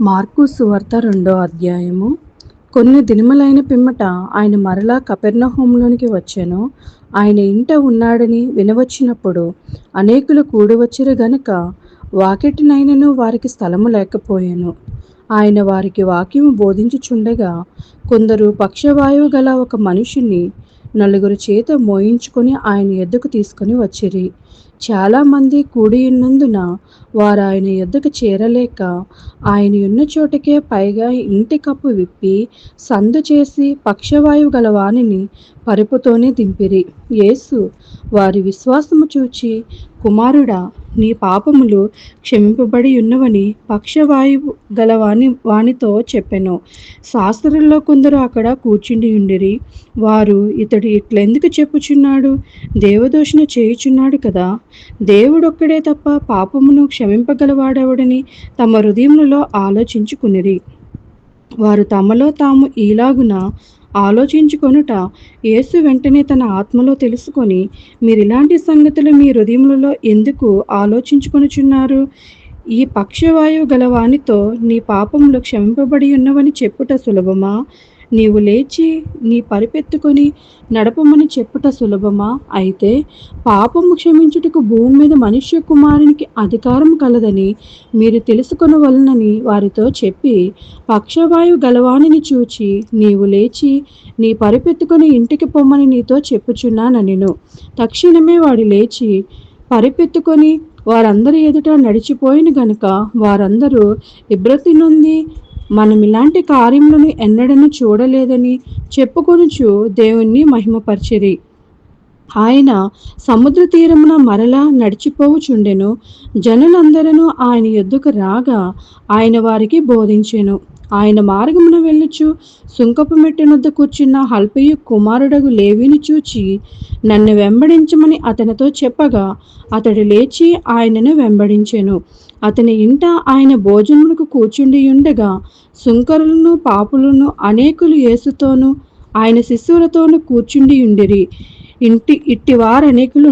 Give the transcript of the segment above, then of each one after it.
Mark సువార్త రెండో అధ్యాయము. కొన్ని దినములైన పిమ్మట ఆయన మరలా కపెర్నహూములోనికి వచ్చాను. ఆయన ఇంట ఉన్నాడని వినవచ్చినప్పుడు అనేకులు కూడివచ్చిరు గనుక వాకిటినైనను వారికి స్థలము లేకపోయాను. ఆయన వారికి వాక్యము బోధించుచుండగా కొందరు పక్షవాయువు గల ఒక మనిషిని నలుగురు చేత మోయించుకొని ఆయన ఎద్దుకు తీసుకొని వచ్చిరి. చాలామంది కూడి ఉన్నందున వారు ఆయన ఎద్దకు చేరలేక ఆయన ఉన్న చోటకే పైగా ఇంటి కప్పు విప్పి సందు చేసి పక్షవాయువు గల వానిని పరుపుతోనే దింపిరి. యేసు వారి విశ్వాసము చూచి కుమారుడా నీ పాపములు క్షమింపబడి ఉన్నవని పక్షవాయువు గల వాని వానితో చెప్పెను. శాస్త్రుల్లో కొందరు అక్కడ కూర్చుండి ఉండిరి. వారు ఇతడు ఇట్లెందుకు చెప్పుచున్నాడు? దేవదోషణ చేయుచున్నాడు కదా? దేవుడొక్కడే తప్ప పాపమును క్షమింపగలవాడెవడని తమ హృదయములలో ఆలోచించుకునిరి. వారు తమలో తాము ఈలాగున ఆలోచించుకొనుట యేసు వెంటనే తన ఆత్మలో తెలుసుకొని మీరు ఇలాంటి సంగతులు మీ హృదయములలో ఎందుకు ఆలోచించుకొనుచున్నారు? ఈ పక్షవాయువు గలవానితో నీ పాపములు క్షమింపబడి ఉన్నవని చెప్పుట సులభమా? నీవు లేచి నీ పరిపెత్తుకొని నడపమని చెప్పుట సులభమా? అయితే పాపము క్షమించుటకు భూమి మీద మనుష్య కుమారునికి అధికారం కలదని మీరు తెలుసుకొనవలనని వారితో చెప్పి పక్షవాయు గలవానిని చూచి నీవు లేచి నీ పరిపెత్తుకొని ఇంటికి పొమ్మని నీతో చెప్పుచున్నాననిను. తక్షణమే వాడు లేచి పరిపెత్తుకొని వారందరి ఎదుట నడిచిపోయిన గనుక వారందరూ ఇబ్రతి నుండి మనం ఇలాంటి కార్యములను ఎన్నడను చూడలేదని చెప్పుకొనుచు దేవుణ్ణి మహిమపరిచిరి. ఆయన సముద్ర తీరమున మరలా నడిచిపోవుచుండెను. జనులందరూ ఆయన ఎద్దుకు రాగా ఆయన వారికి బోధించెను. ఆయన మార్గమున వెళ్ళుచు సుంకపు మెట్టునొద్ద కూర్చున్న హల్పయ్య కుమారుడగు లేవిని చూచి నన్ను వెంబడించమని అతనితో చెప్పగా అతడు లేచి ఆయనను వెంబడించెను. అతని ఇంట ఆయన భోజనములకు కూర్చుండి ఉండగా సుంకరులను పాపులను అనేకులు యేసుతోనూ ఆయన శిష్యులతోనూ కూర్చుండి ఉండిరి. ఇంటి ఇట్టి వారనేకులు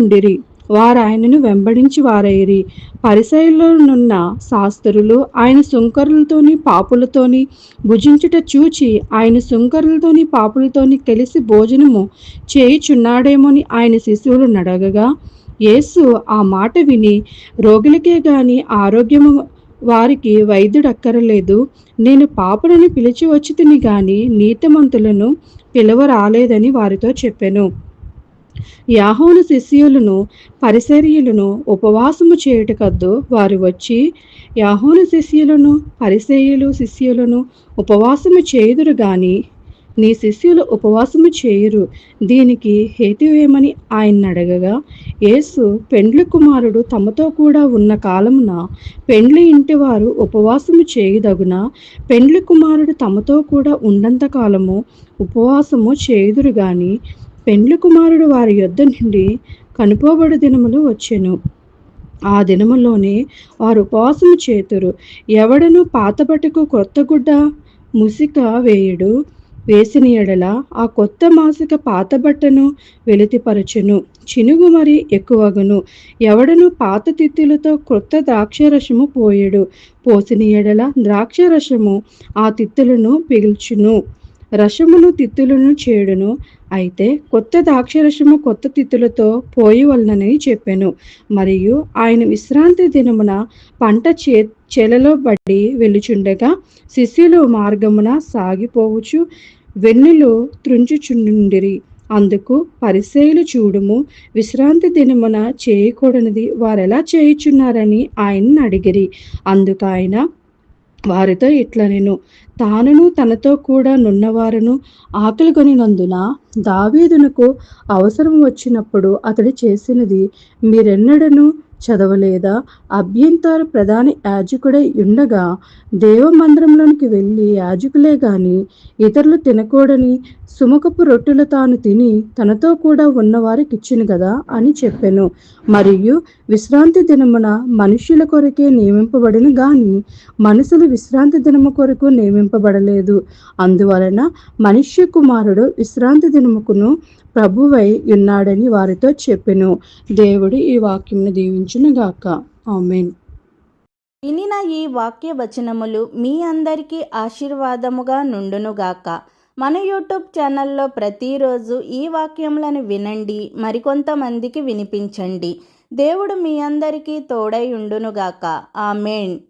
వారు ఆయనను వెంబడించి వారైరి పరిసయలోనున్న శాస్త్రులు ఆయన సుంకరులతోని పాపులతోని భుజించుట చూచి ఆయన సుంకరులతోని పాపులతోని కలిసి భోజనము చేయుచున్నాడేమోని ఆయన శిశువులు నడగగా యేసు ఆ మాట విని రోగులకే గాని ఆరోగ్యము వారికి వైద్యుడక్కరలేదు. నేను పాపులను పిలిచి వచ్చి తిని గాని నీతిమంతులను పిలవరాలేదని వారితో చెప్పాను. యాహోను శిష్యులను పరిసర్యులను ఉపవాసము చేయుటకద్దు వారు వచ్చి యాహోను శిష్యులను పరిసేయులు శిష్యులను ఉపవాసము చేయుదురు గాని నీ శిష్యులు ఉపవాసము చేయరు. దీనికి హేతువేమని ఆయన అడగగా యేసు పెండ్లి కుమారుడు తమతో కూడా ఉన్న కాలమున పెండ్లి ఇంటి వారు ఉపవాసము చేయుదగున పెండ్లి కుమారుడు తమతో కూడా ఉన్నంత కాలము ఉపవాసము చేయుదురు గాని పెండ్లి కుమారుడు వారి యొద్ద నుండి కనుపోబడు దినములు వచ్చెను. ఆ దినములోనే వారు ఉపవాసము చేతురు. ఎవడను పాతబట్టుకు కొత్త గుడ్డ ముసిక వేయుడు వేసిన ఎడల ఆ కొత్త మాసిక పాత బట్టను వెలితిపరచును. చినుగు మరి ఎక్కువగును. ఎవడను పాత తిత్తులతో కొత్త ద్రాక్షరసము పోయడు పోసిన ఎడల ద్రాక్షరసము ఆ తిత్తులను పిగిల్చును. రసమును తిత్తులను చేయుడును అయితే కొత్త ద్రాక్షరసము కొత్త తిత్తులతో పోయవలనని చెప్పాను. మరియు ఆయన విశ్రాంతి దినమున పంట చే చెలలో పడి వెళ్ళుచుండగా శిష్యులు మార్గమున సాగిపోవచ్చు వెన్నులు త్రుంచుచుండిరి. అందుకు పరిశైలు చూడుము విశ్రాంతి దినమున చేయకూడనిది వారెలా చేయుచున్నారని ఆయన్ని అడిగిరి. అందుకు ఆయన వారితో ఇట్లా నేను తానును తనతో కూడా నున్నవారును ఆకలి కొనినందున దావీదునకు అవసరం వచ్చినప్పుడు అతడు చేసినది మీరెన్నడను చదవలేదా? అభ్యంతర ప్రధాన యాజకుడై ఉండగా దేవమందిరంలోనికి వెళ్ళి యాజకులే గాని ఇతరులు తినకూడని సుముఖపు రొట్టెలు తాను తిని తనతో కూడా ఉన్నవారికి ఇచ్చును కదా అని చెప్పాను. మరియు విశ్రాంతి దినమున మనుష్యుల కొరకే నియమింపబడిన గాని మనుషులు విశ్రాంతి దినము కొరకు నియమింపబడలేదు. అందువలన మనుష్య కుమారుడు విశ్రాంతి దినముకును ప్రభువై ఉన్నాడని వారితో చెప్పెను. దేవుడు ఈ వాక్యంను దీవించి గాక. ఆమెన్. వినిన ఈ వాక్య వచనములు మీ అందరికీ ఆశీర్వాదముగా నుండునుగాక మన యూట్యూబ్ ఛానల్లో ప్రతిరోజు ఈ వాక్యములను వినండి మరికొంతమందికి వినిపించండి. దేవుడు మీ అందరికీ తోడై ఉండునుగాక ఆమెన్.